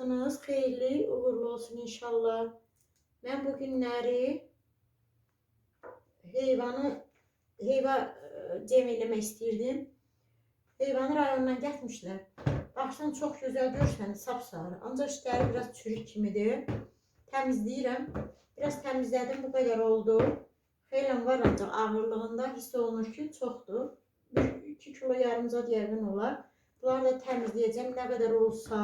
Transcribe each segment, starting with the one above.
vaxtınız xeyirli, uğurlu olsun inşallah. Mən bu günləri heyvanı heyva e, cem eləmək istəyirdim. Heyvanı rayondan getmişler. Baxsan çox gözəl görsən, sapsarı. Ancaq işləri biraz çürük kimidir. Təmizləyirəm. Biraz təmizlədim, bu qədər oldu. Xeylən var ancaq ağırlığında hiss olunur ki, çoxdur. 2 kilo yarımca yəqin olar. Bunları da təmizləyəcəm. Nə qədər olsa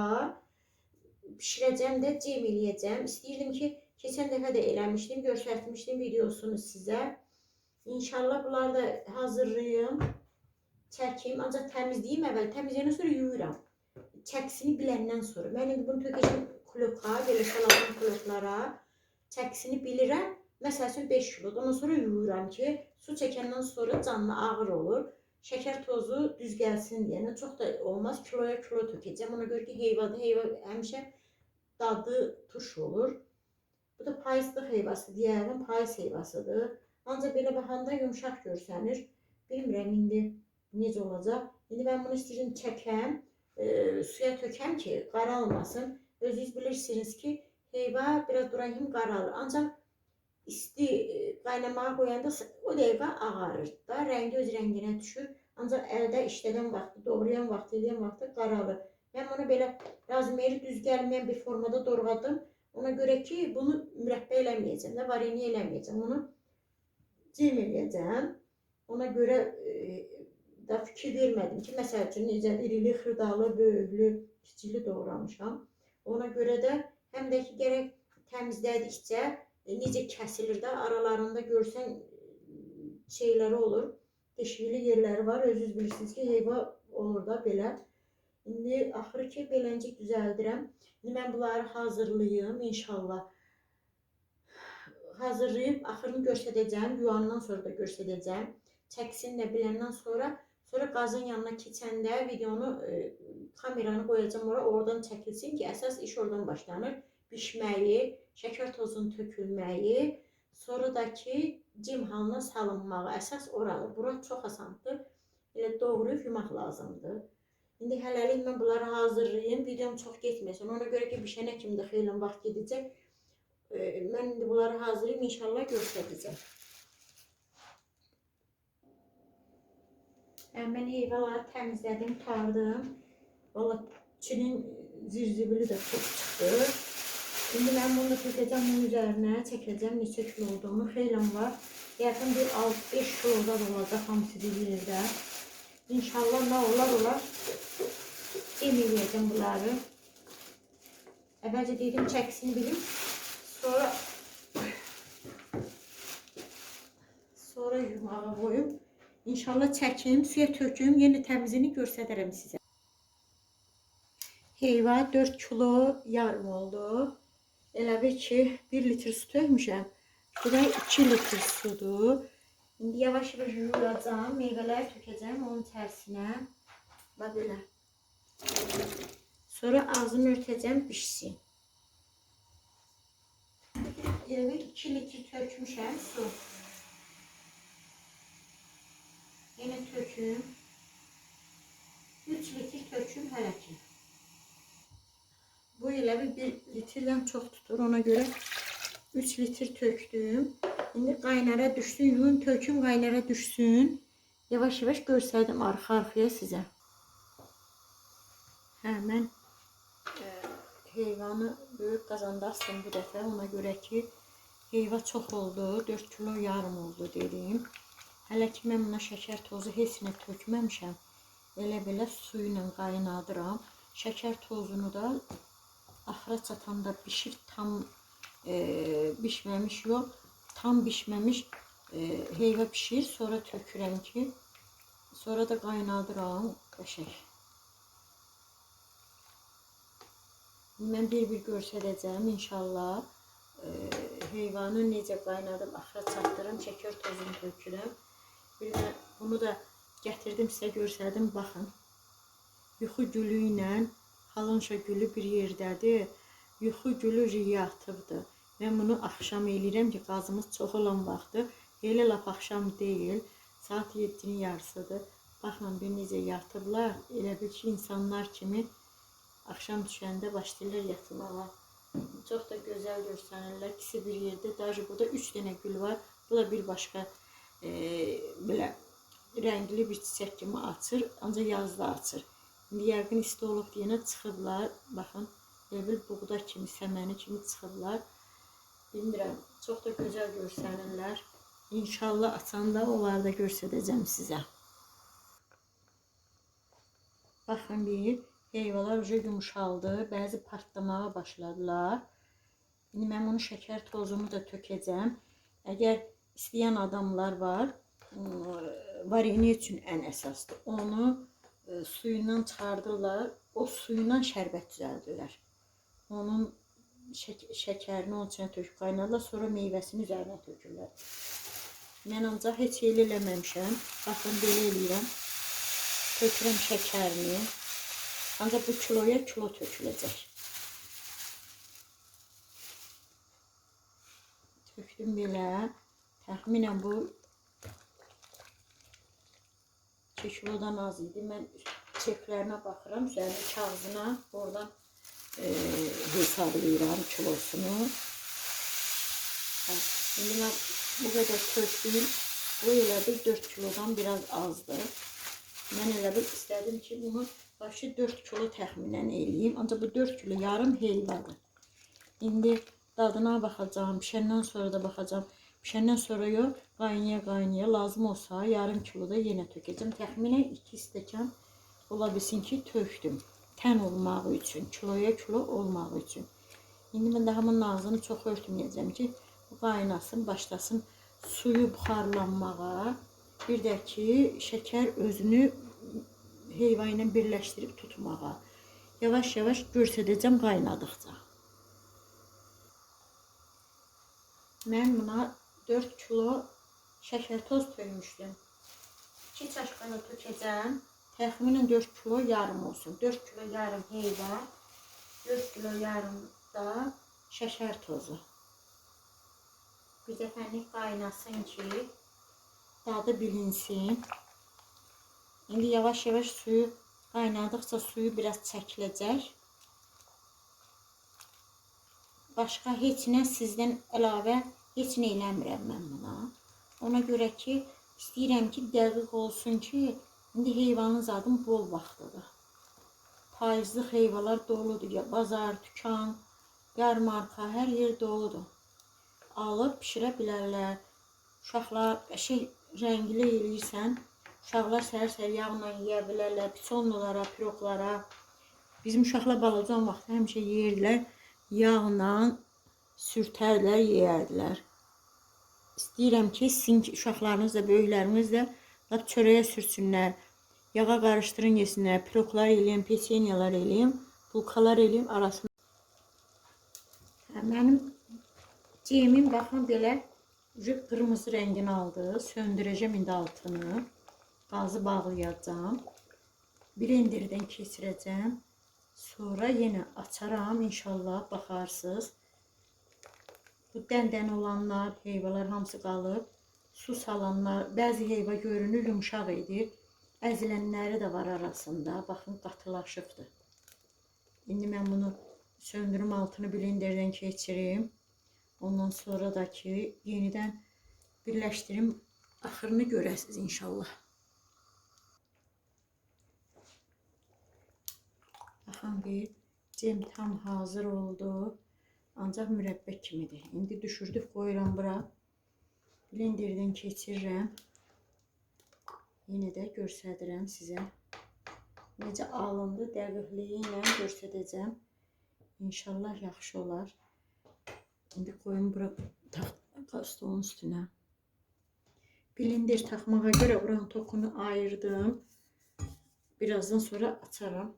bişirəcəm də cem eləyəcəm. İstəyirdim ki, keçən dəfə də eləmişdim, göstərmişdim videosunu sizə. İnşallah bunları da hazırlayım, çəkim. Ancaq təmizləyim əvvəl. Təmizləyəndən sonra yuyuram. Çəkisini biləndən sonra. Mən indi bunu tökəcəm kloka, belə salatın kloklara. Çəkisini bilirəm. Məsəl üçün 5 kilodur. Ondan sonra yuyuram ki, su çəkəndən sonra canlı ağır olur. Şəkər tozu düz gəlsin deyənə çox da olmaz. Kiloya kilo tökəcəm. Ona görə ki, heyvadır. Heyva həmişə dadı tuş olur. Bu da payızlıq heyvası deyərəm. Payız heyvasıdır. Ancaq belə baxanda yumşaq görsənir. Bilmirəm indi necə olacaq. İndi mən bunu istəyirəm çəkəm, e, suya tökəm ki, qaralmasın. Özünüz bilirsiniz ki, heyva biraz durayım qaralır. Ancaq isti e, qaynamağa qoyanda o dəqiqə ağarır da, rəngi öz rənginə düşür. Ancaq əldə işlədən vaxtı, doğrayan vaxtı, eləyən vaxtı qaralır. Mən bunu belə razmeri düz gəlməyən bir formada doğradım. Ona görə ki, bunu mürəbbə eləməyəcəm də, vareni eləməyəcəm. Onu cem eləyəcəm. Ona görə e, da fikir vermədim ki, məsəl üçün necə irili, xırdalı, böyüklü, kiçikli doğramışam. Ona görə də həm də ki, gərək təmizlədikcə e, necə kəsilir də aralarında görsən e, şeyləri olur. Deşikli yerləri var. Özünüz bilirsiniz ki, heyva olur da belə. İndi axırı ki, beləncə düzəldirəm. İndi mən bunları hazırlayım inşallah. Hazırlayıb axırını göstərəcəm. Yuyandan sonra da göstərəcəm. Çəkisini də biləndən sonra sonra qazın yanına keçəndə videonu e, kameranı qoyacağam ora, oradan çəkilsin ki, əsas iş oradan başlanır. Bişməyi, şəkər tozunun tökülməyi, sonra da ki, cim halına salınmağı əsas oradır. Bura çox asandır. Elə doğrayıb yumaq lazımdır. İndi hələlik mən bunları hazırlayım. Videom çox getməsin. Ona görə ki, bişənə kimi də xeyli vaxt gedəcək. E, mən indi bunları hazırlayım, inşallah göstərəcəm. Yəni, mən heyvaları təmizlədim, tardım. Valla çinin zirzibili də çox çıxdı. Şimdi mən bunu da tökəcəm bunun üzərinə, çəkəcəm neçə kilo olduğunu. Xeyləm var. Yəqin bir 6-5 kiloda da olacaq hamısı bir yerdə. İnşallah nə olar olar. Cem eləyəcəm bunları. Əvvəlcə dedim çəkisini bilim. Sonra sonra yumağa qoyub İnşallah çəkim, suya töküm, yenə təmizini göstərərəm sizə. Heyva 4 kilo yarım oldu. Elə bil ki 1 litr su tökmüşəm. Bu da 2 litr sudur. İndi yavaş-yavaş yuyulacağam, meyvələri tökəcəm onun içərisinə. Bax belə. Sonra ağzını bişsin. Elə bil 2 litr tökmüşəm su. Yine töküm. 3 litre töküm hələ ki. Bu elə bir 1 litrdən çox tutur. Ona görə 3 litr tökdüm. İndi qaynara düşsün, yuyun töküm qaynara düşsün. Yavaş-yavaş göstərdim arxa-arxaya sizə. Hə, mən e, heyvanı böyük qazanda astım bu dəfə. Ona görə ki, heyva çox oldu. 4 kilo yarım oldu dedim. Hələ ki mən buna şəkər tozu heç nə tökməmişəm. Elə belə su ilə qaynadıram. Şəkər tozunu da axıra çatanda bişir tam e, bişməmiş yox, tam bişməmiş e, heyva bişir, sonra tökürəm ki, sonra da qaynadıram qəşəng. Mən bir-bir göstərəcəm inşallah. E, heyvanı necə qaynadım, axıra çatdırım, şəkər tozunu tökürəm. Bir də bunu da gətirdim sizə göstərdim, baxın. Yuxu gülü ilə halonşa gülü bir yerdədir. Yuxu gülü riya atıbdır. Mən bunu axşam eləyirəm ki, qazımız çox olan vaxtı. Elə lap axşam deyil, saat 7-nin yarısıdır. Baxın bir necə yatıblar, elə bil ki, insanlar kimi Axşam düşəndə başlayırlar yatmağa. Çox da gözəl görsənirlər. İkisi bir yerdə. Daha burada 3 dənə gül var. Bu da bir başqa e, belə rəngli bir çiçək kimi açır. Ancaq yazda açır. İndi yəqin isti olub deyənə çıxıblar. Baxın, elə bil buğda kimi, səməni kimi çıxıblar. Bilmirəm, çox da gözəl görsənirlər. İnşallah açanda onları da göstərəcəm sizə. Baxın bir Meyvələr uca yumuşaldı, bəzi partlamağa başladılar. İndi mən bunu şəkər tozunu da tökəcəm. Əgər istəyən adamlar var, e, varini üçün ən əsasdır. Onu e, suyundan çıxardırlar, o suyundan şərbət düzəldirlər. Onun şək şəkərini onun içinə töküb qaynarlar, sonra meyvəsini üzərinə tökürlər. Mən ancaq heç el eləməmişəm. Baxın, belə eləyirəm. Tökürəm şəkərini. Ancaq bu kiloya kilo töküləcək. Tökdüm belə. Təxminən bu 2 kilodan az idi. Mən çeklərinə baxıram, üzərində kağızına, oradan e, hesablayıram kilosunu. Hə, İndi bu qədər tökdüm. Bu elə bir 4 kilodan biraz azdır. Mən elə bir istədim ki, bunu başı 4 kilo təxminən eləyim. Ancaq bu 4 kilo yarım helvadır. İndi dadına baxacağım, pişəndən sonra da baxacağım. Pişəndən sonra yox, qaynaya qaynaya lazım olsa yarım kilo da yenə tökəcəm. Təxminən 2 stəkan ola bilsin ki, tökdüm. Tən olmağı üçün, kiloya kilo olmağı üçün. İndi mən daha bunun ağzını çox örtməyəcəm ki, bu qaynasın, başlasın suyu buxarlanmağa. Bir də ki, şəkər özünü heyva ilə birləşdirib tutmağa. Yavaş-yavaş göstərəcəm qaynadıqca. Mən buna 4 kilo şəkər toz tökmüşdüm. 2 çaşqanı tökəcəm. Təxminən 4 kilo yarım olsun. 4 kilo yarım heyva, 4 kilo yarım da şəkər tozu. Bir dəfəlik qaynasın ki, dadı bilinsin. İndi yavaş-yavaş suyu qaynadıqca suyu biraz çəkiləcək. Başqa heç nə sizdən əlavə heç nə eləmirəm mən buna. Ona görə ki, istəyirəm ki, dəqiq olsun ki, indi heyvanın zadım bol vaxtıdır. Payızlıq heyvalar doludur. Ya bazar, dükan, yarmarka, hər yer doludur. Alıb bişirə bilərlər. Uşaqlar şey rəngli eləyirsən, uşaqlar səhər-səhər yağla yeyə bilərlər, pisonlara, piroqlara. Bizim uşaqlar balaca olan vaxt həmişə yeyirdilər yağla sürtərlər, yeyərdilər. İstəyirəm ki, sizin uşaqlarınız da, böyükləriniz də lap çörəyə sürsünlər. Yağa qarışdırın yesinlər, piroklar eləyim, peçenyalar eləyim, bulkalar eləyim arasında. Hə, mənim cemim baxın belə ucu qırmızı rəngini aldı. Söndürəcəm indi altını. Qazı bağlayacağım. Blenderdən keçirəcəm. Sonra yenə açaram inşallah baxarsınız. Bu dən-dən olanlar, heyvalar hamısı qalıb. Su salanlar, bəzi heyva görünür yumşaq idi. Əzilənləri də var arasında. Baxın qatılaşıbdır. İndi mən bunu söndürüm altını blenderdən keçirim. Ondan sonra da ki yenidən birləşdirim. Axırını görəsiniz inşallah. Baxın bir cem tam hazır oldu. Ancaq mürəbbə kimidir. İndi düşürdüb qoyuram bura. Blenderdən keçirirəm. Yenə də göstərirəm sizə. Necə alındı dəqiqliyi ilə göstərəcəm. İnşallah yaxşı olar. İndi qoyum bura tax stolun üstünə. Blender taxmağa görə oranın tokunu ayırdım. Birazdan sonra açaram.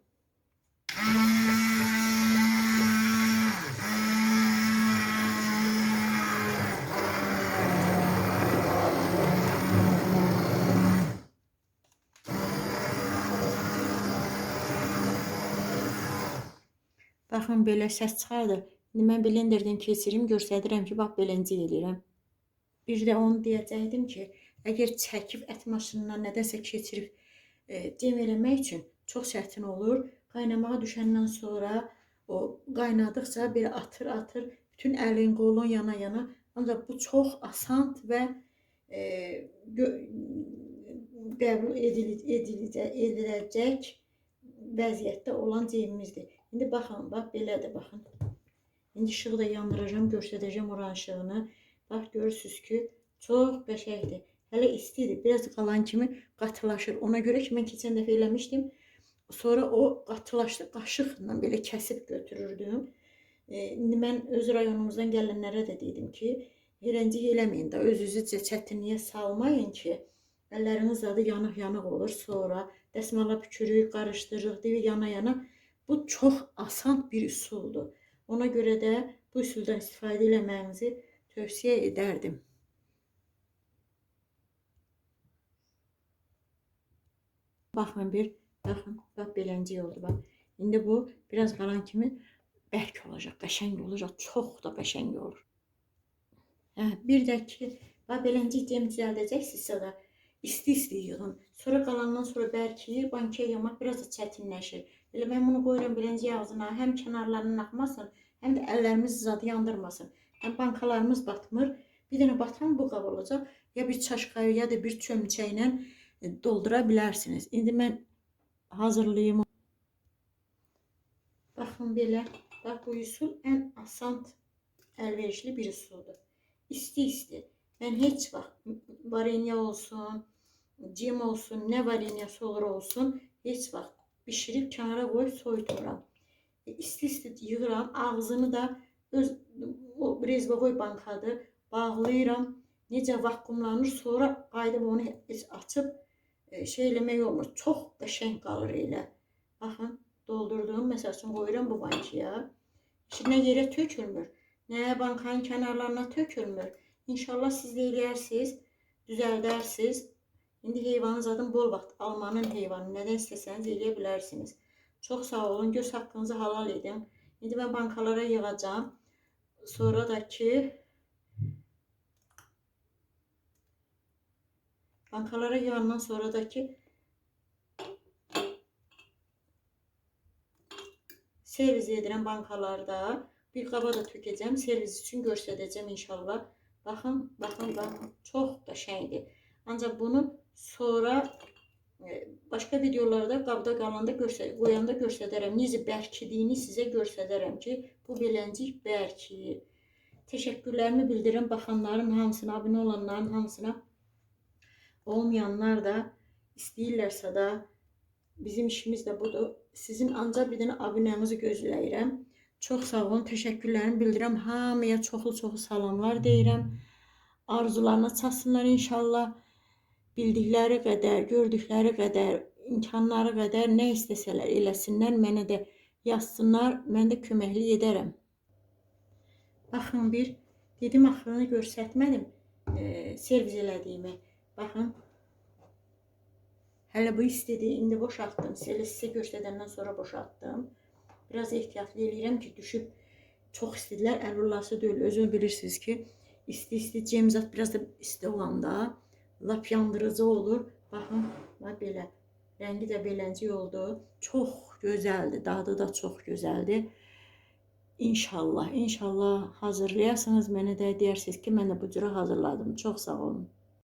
Baxın belə səs çıxardı. İndi mən blenderdən keçirim, göstərirəm ki, bax beləcə eləyirəm. Bir də onu deyəcəkdim ki, əgər çəkib ət maşınından nədəsə keçirib e, cem eləmək üçün çox çətin olur. Qaynamağa düşəndən sonra o qaynadıqca belə atır atır. Bütün əlin, qolun yana yana. Ancaq bu çox asan və e, qəbul edil- ediləcək, ediləcək vəziyyətdə olan ceyimizdir. İndi baxın, bax belədir, baxın. İndi işığı da yandıracağım, göstərəcəm oranın işığını. Bax görürsüz ki, çox qəşəngdir. Hələ istidir. Biraz qalan kimi qatılaşır. Ona görə ki, mən keçən dəfə eləmişdim. Sonra o qatılaşdı, qaşıqla belə kəsib götürürdüm. E, indi mən öz rayonumuzdan gələnlərə də dedim ki, eləncik eləməyin də, özünüzü çətinliyə salmayın ki, əlləriniz adı yanıq-yanıq olur. Sonra dəsmala pükürük, qarışdırırıq, deyir yana-yana. Bu çox asan bir üsuldur. Ona görə də bu üsuldan istifadə eləməyinizi tövsiyə edərdim. Baxın bir, baxın, bax beləncik oldu bax. İndi bu biraz qalan kimi bərk olacaq, qəşəng olacaq, çox da qəşəng olur. Hə, bir də ki, bax beləncik cem düzəldəcəksinizsə də isti-isti yığın. Sonra qalandan sonra bərkiyir, bankaya yığmaq biraz da çətinləşir. Elə mən bunu qoyuram beləncik ağzına, həm kənarlarından axmasın, həm də əllərimiz zadı yandırmasın. Həm bankalarımız batmır. Bir dənə batan bu qab olacaq. Ya bir çaşqaya ya da bir çömçəklə e, doldura bilərsiniz. İndi mən hazırlayım. Baxın belə. Bax bu üsul ən asan əlverişli bir üsuldur. İsti-isti. Mən heç vaxt varenya olsun, cim olsun, nə varenyası olur olsun, heç vaxt bişirib kənara qoyub soyutmuram. E, İsti-isti yığıram, ağzını da öz o rezbovoy bankadır, bağlayıram. Necə vakuumlanır, sonra qayıdıb onu açıb e, şey eləmək olmur. Çox qəşəng qalır elə. Baxın, doldurduğum məsəl üçün qoyuram bu bankaya. İçinə yerə tökülmür. Nə bankanın kənarlarına tökülmür. İnşallah siz də eləyərsiniz, düzəldərsiniz. İndi heyvanın zaten bol vaxt almanın heyvanı nədən istəsəniz eləyə bilərsiniz. Çox sağ olun, göz haqqınızı halal edin. İndi mən bankalara yığacağam. Sonra da ki bankalara yığandan sonra da ki servis edirəm bankalarda. Bir qaba da tökəcəm, servis üçün göstərəcəm inşallah. Baxın, baxın, baxın. Çox qəşəngdir. Ancaq bunu sonra e, başqa videolarda qabda qalanda göstər qoyanda göstərərəm. Necə bərkidiyini sizə göstərərəm ki, bu beləncik bərkiyir. Təşəkkürlərimi bildirirəm baxanların hamısına, abunə olanların hamısına. Olmayanlar da istəyirlərsə də bizim işimiz də budur. Sizin ancaq bir dənə abunənizi gözləyirəm. Çox sağ olun, təşəkkürlərimi bildirirəm. Hamıya çoxlu-çoxlu salamlar deyirəm. Arzularına çatsınlar inşallah. Bildikləri qədər, gördükləri qədər, imkanları qədər nə istəsələr eləsinlər, mənə də yazsınlar, mən də köməklik edərəm. Baxın bir, dedim axırını göstərmədim, e, servis elədiyimi. Baxın. Hələ bu istedi, indi boşaltdım. Elə sizə göstərəndən sonra boşaltdım. Biraz ehtiyatlı eləyirəm ki, düşüb çox istədilər, əlullası deyil. Özünüz bilirsiniz ki, isti-isti cemzat biraz da isti olanda lap yandırıcı olur. Baxın, bax belə. Rəngi də beləncik oldu. Çox gözəldir, dadı da çox gözəldir. İnşallah, inşallah hazırlayarsanız mənə də deyərsiniz ki, mən də bu cürə hazırladım. Çox sağ olun.